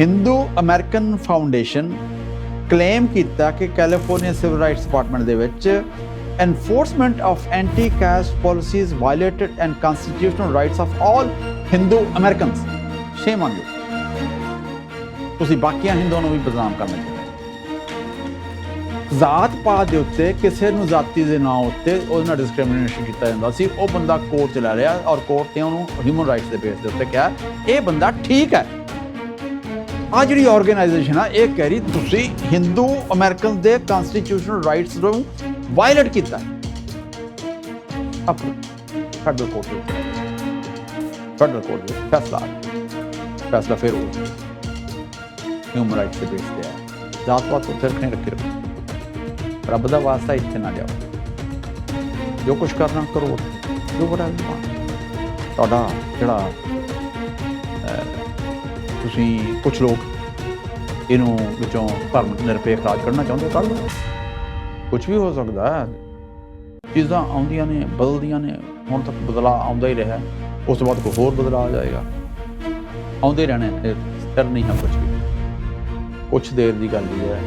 Hindu American foundation claim ਕੀਤਾ ਕਿ California civil rights department ਦੇ ਵਿੱਚ enforcement of anti caste policies violated and constitutional rights of all Hindu Americans. Shame on you. ਤੁਸੀਂ ਬਾਕੀਆਂ ਹਿੰਦੂਆਂ ਨੂੰ ਵੀ ਬਦਨਾਮ ਕਰਨਾ ਚਾਹੁੰਦੇ ਜ਼ਾਤ ਪਾਤ ਦੇ ਉੱਤੇ ਕਿਸੇ ਨੂੰ ਜ਼ਾਤੀ ਦੇ ਨਾਂ ਉੱਤੇ ਉਹਦੇ ਨਾਲ ਡਿਸਕ੍ਰਿਮੀਨੇਸ਼ਨ ਕੀਤਾ ਜਾਂਦਾ ਸੀ ਉਹ ਬੰਦਾ ਕੋਰਟ ਚ ਲੈ ਰਿਹਾ ਔਰ ਕੋਰਟ ਨੇ ਉਹਨੂੰ ਹਿਊਮਨ ਰਾਈਟਸ ਦੇ ਬੇਸ ਦੇ ਉੱਤੇ ਕਿਹਾ, ਇਹ ਬੰਦਾ ਠੀਕ ਹੈ ਆ ਜਿਹੜੀ ਆਰਗੇਨਾਈਜੇਸ਼ਨ ਆ, ਇਹ ਕਹਿ ਰਹੀ ਤੁਸੀਂ ਹਿੰਦੂ ਅਮਰੀਕਨ ਦੇ ਕਨਸਟੀਟਿਊਸ਼ਨਲ ਰਾਈਟਸ ਨੂੰ ਵਾਇਲੇਟ ਕੀਤਾ ਅਪ ਫੈਡਰਲ ਕੋਰਟ ਦੇ ਫੈਡਰਲ ਕੋਰਟ ਦੇ ਫੈਸਲਾ ਫੈਸਲਾ ਫਿਰ ਹੋ ਹਿਊਮਨ ਰਾਈਟਸ ਦੇ ਬੇਸ ਤੇ ਆ। ਜਾਤ ਪਾਤ ਉੱਥੇ ਰੱਖਣੇ, ਰੱਖੇ ਰੱਖੋ ਰੱਬ ਦਾ ਵਾਸਤਾ ਇੱਥੇ ਨਾ ਜਾਓ ਜੋ ਕੁਝ ਕਰਨਾ ਕਰੋ ਜੋ ਬੜਾ ਤੁਹਾਡਾ ਜਿਹੜਾ ਤੁਸੀਂ ਕੁਝ ਲੋਕ ਇਹਨੂੰ ਵਿੱਚੋਂ ਧਰਮ ਨਿਰਪੇਖ ਰਾਜ ਕਰਨਾ ਚਾਹੁੰਦੇ ਹੋ, ਕਰ ਲਓ ਕੁਝ ਵੀ ਹੋ ਸਕਦਾ ਹੈ। ਚੀਜ਼ਾਂ ਆਉਂਦੀਆਂ ਨੇ ਬਦਲਦੀਆਂ ਨੇ ਹੁਣ ਤੱਕ ਬਦਲਾਅ ਆਉਂਦਾ ਹੀ ਰਿਹਾ। ਉਸ ਤੋਂ ਬਾਅਦ ਕੋਈ ਹੋਰ ਬਦਲਾਅ ਆ ਜਾਏਗਾ। ਆਉਂਦੇ ਰਹਿਣੇ ਸਥਿਰ ਨਹੀਂ ਹੈ ਕੁਝ ਵੀ। ਕੁਝ ਦੇਰ ਦੀ ਗੱਲ ਹੀ ਹੈ।